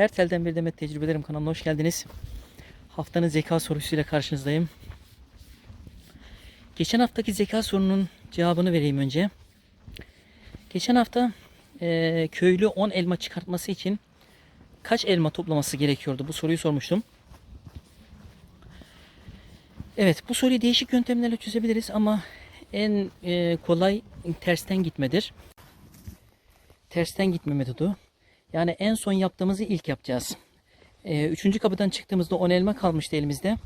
Her telden bir demet tecrübelerim kanalına hoş geldiniz. Haftanın zeka sorusuyla karşınızdayım. Geçen haftaki zeka sorunun cevabını vereyim önce. Geçen hafta eee, köylü 10 elma çıkartması için kaç elma toplaması gerekiyordu? Bu soruyu sormuştum. Evet bu soruyu değişik yöntemlerle çözebiliriz ama en eee, kolay tersten gitmedir. Tersten gitme metodu. Yani en son yaptığımızı ilk yapacağız. Ee, üçüncü kapıdan çıktığımızda 10 elma kalmıştı elimizde.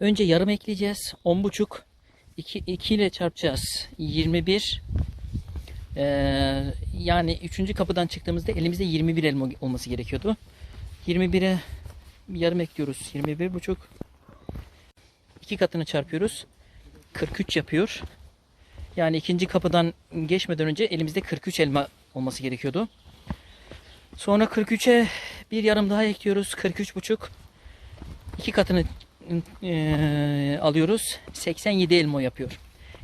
Önce yarım ekleyeceğiz. 10,5 2, 2 ile çarpacağız. 21 Ee, yani üçüncü kapıdan çıktığımızda elimizde 21 elma olması gerekiyordu. 21'e yarım ekliyoruz. 21,5 iki katını çarpıyoruz. 43 yapıyor. Yani ikinci kapıdan geçmeden önce elimizde 43 elma olması gerekiyordu. Sonra 43'e bir yarım daha ekliyoruz. 43 buçuk. İki katını eee, alıyoruz. 87 elma yapıyor.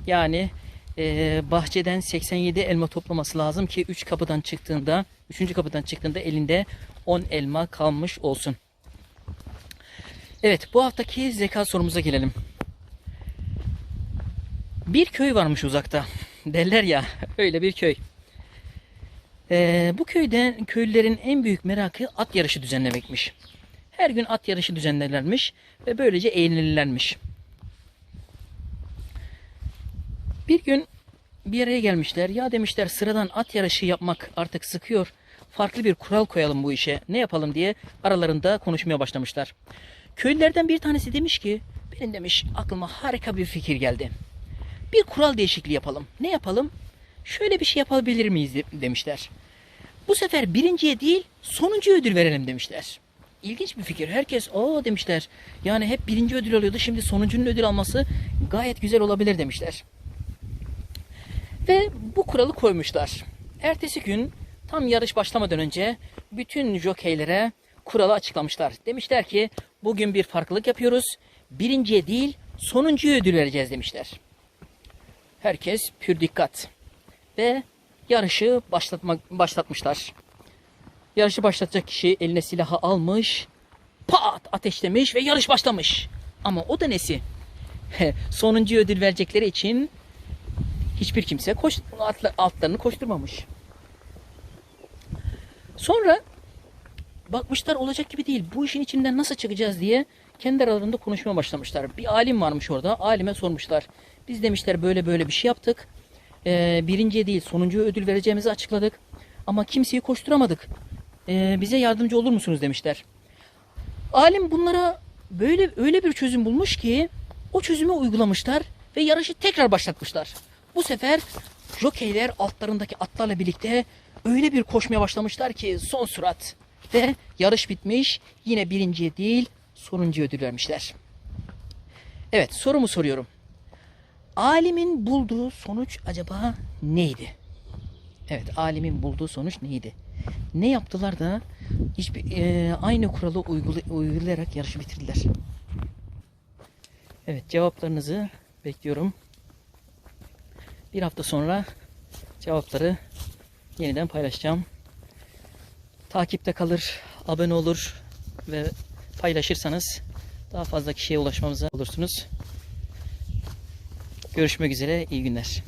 Yani eee, bahçeden 87 elma toplaması lazım ki 3 kapıdan çıktığında, 3. kapıdan çıktığında elinde 10 elma kalmış olsun. Evet, bu haftaki zeka sorumuza gelelim. Bir köy varmış uzakta. Derler ya, öyle bir köy. Ee, bu köyde köylülerin en büyük merakı at yarışı düzenlemekmiş. Her gün at yarışı düzenlerlermiş ve böylece eğlenirlermiş. Bir gün bir araya gelmişler. Ya demişler sıradan at yarışı yapmak artık sıkıyor. Farklı bir kural koyalım bu işe. Ne yapalım diye aralarında konuşmaya başlamışlar. Köylülerden bir tanesi demiş ki benim demiş aklıma harika bir fikir geldi. Bir kural değişikliği yapalım. Ne yapalım? Şöyle bir şey yapabilir miyiz de- demişler. Bu sefer birinciye değil sonuncu ödül verelim demişler. İlginç bir fikir. Herkes o demişler. Yani hep birinci ödül alıyordu. Şimdi sonuncunun ödül alması gayet güzel olabilir demişler. Ve bu kuralı koymuşlar. Ertesi gün tam yarış başlamadan önce bütün jokeylere kuralı açıklamışlar. Demişler ki bugün bir farklılık yapıyoruz. Birinciye değil sonuncuya ödül vereceğiz demişler. Herkes pür dikkat. Ve yarışı başlatmak başlatmışlar. Yarışı başlatacak kişi eline silahı almış, pat ateşlemiş ve yarış başlamış. Ama o da nesi? Sonuncu ödül verecekleri için hiçbir kimse koş, altlarını koşturmamış. Sonra bakmışlar olacak gibi değil. Bu işin içinden nasıl çıkacağız diye kendi aralarında konuşmaya başlamışlar. Bir alim varmış orada. Alime sormuşlar. Biz demişler böyle böyle bir şey yaptık. Ee, birinciye değil sonuncuya ödül vereceğimizi açıkladık. Ama kimseyi koşturamadık. Ee, bize yardımcı olur musunuz demişler. Alim bunlara böyle öyle bir çözüm bulmuş ki o çözümü uygulamışlar ve yarışı tekrar başlatmışlar. Bu sefer jokeyler altlarındaki atlarla birlikte öyle bir koşmaya başlamışlar ki son sürat ve yarış bitmiş yine birinciye değil sonuncuya ödül vermişler. Evet sorumu soruyorum. Alimin bulduğu sonuç acaba neydi? Evet, alimin bulduğu sonuç neydi? Ne yaptılar da hiçbir e, aynı kuralı uygula- uygulayarak yarışı bitirdiler? Evet, cevaplarınızı bekliyorum. Bir hafta sonra cevapları yeniden paylaşacağım. Takipte kalır, abone olur ve paylaşırsanız daha fazla kişiye ulaşmamıza olursunuz. Görüşmek üzere, iyi günler.